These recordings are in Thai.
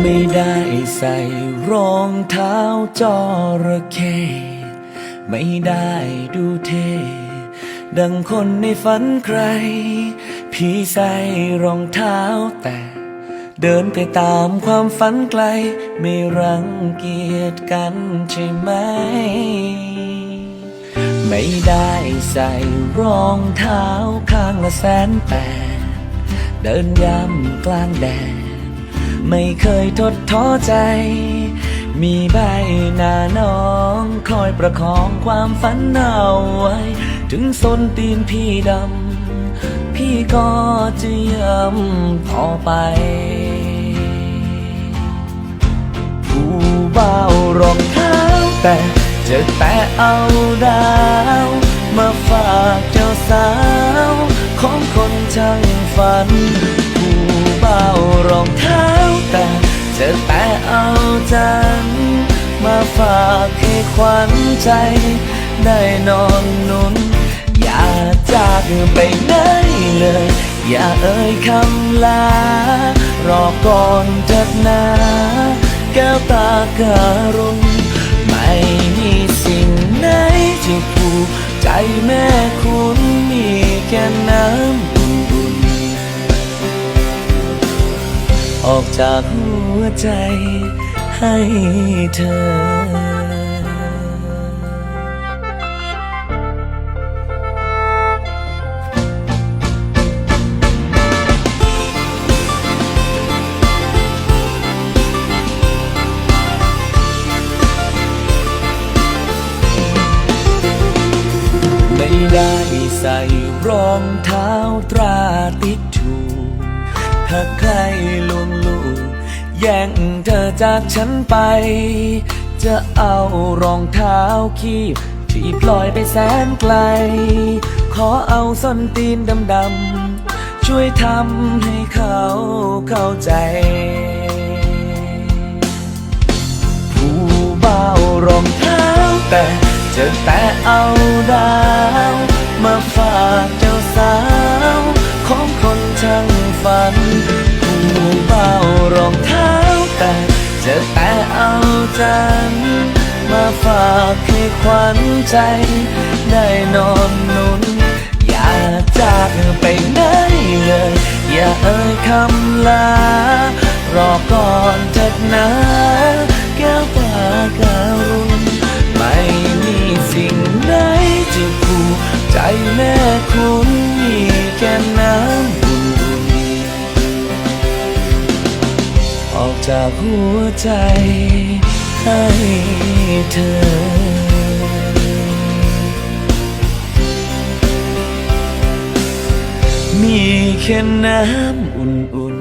ไม่ได้ใส่รองเท้าจระเข้ไม่ได้ดูเท่ดังคนในฝันใครพี่ใส่รองเท้าแต่ เดินไปตามความฝันไกล ไม่รังเกียจกันใช่ไหม ไม่ได้ใส่รองเท้าข้างละแสนแปดเดินย้ำกลางแดด ไม่เคยทดท้อใจ มีใบหน้าน้องคอยประคองความฝันเอาไว้ ถึงส้นตีนพี่ดำ พี่ก็จะย้ำต่อไป ผู้เบารองเท้าแต่จะแตะเอาดาว มาฝากเจ้าสาว ของคนช่างฝัน ผู้เบารองเท้า จะแตะเอาจันมาฝากให้ขวัญใจ ได้นอนนุน อย่าจากไปไหนเลย อย่าเอ่ยคำลา รอก่อนเถิดนาแก้วตาการุณไม่มีสิ่งไหนจะผูกใจแม่คุณมีแค่น้ำ ออกจากหัวใจให้เธอไม่ได้ใส่รองเท้าตราติด ถ้าใครลวงลูกแย่งเธอจากฉันไป จะเอารองเท้าคีบที่ปล่อยไปแสนไกล ขอเอาส้นตีนดำๆช่วยทำให้เขาเข้าใจ ผู้เบารองเท้าแต่จะแตะเอาดาว มาฝากเจ้าสาว ของคนช่าง ฝันผู้เบารองเท้าแต่จะแตะเอาจันมาฝากให้ขวัญใจ ได้นอนนุน อย่าจากไปไหนเลย อย่าเอ่ยคำลารอก่อนเถิดนะแก้วตาการุณไม่มีสิ่งไหนจะผูกใจแม่คุณมีแค่น้ำ จากหัวใจให้เธอมีแค่น้ำอุ่น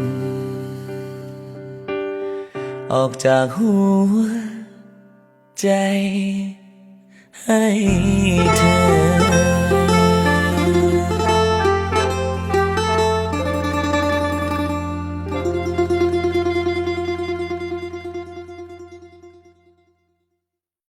ๆ ออกจากหัวใจให้เธอ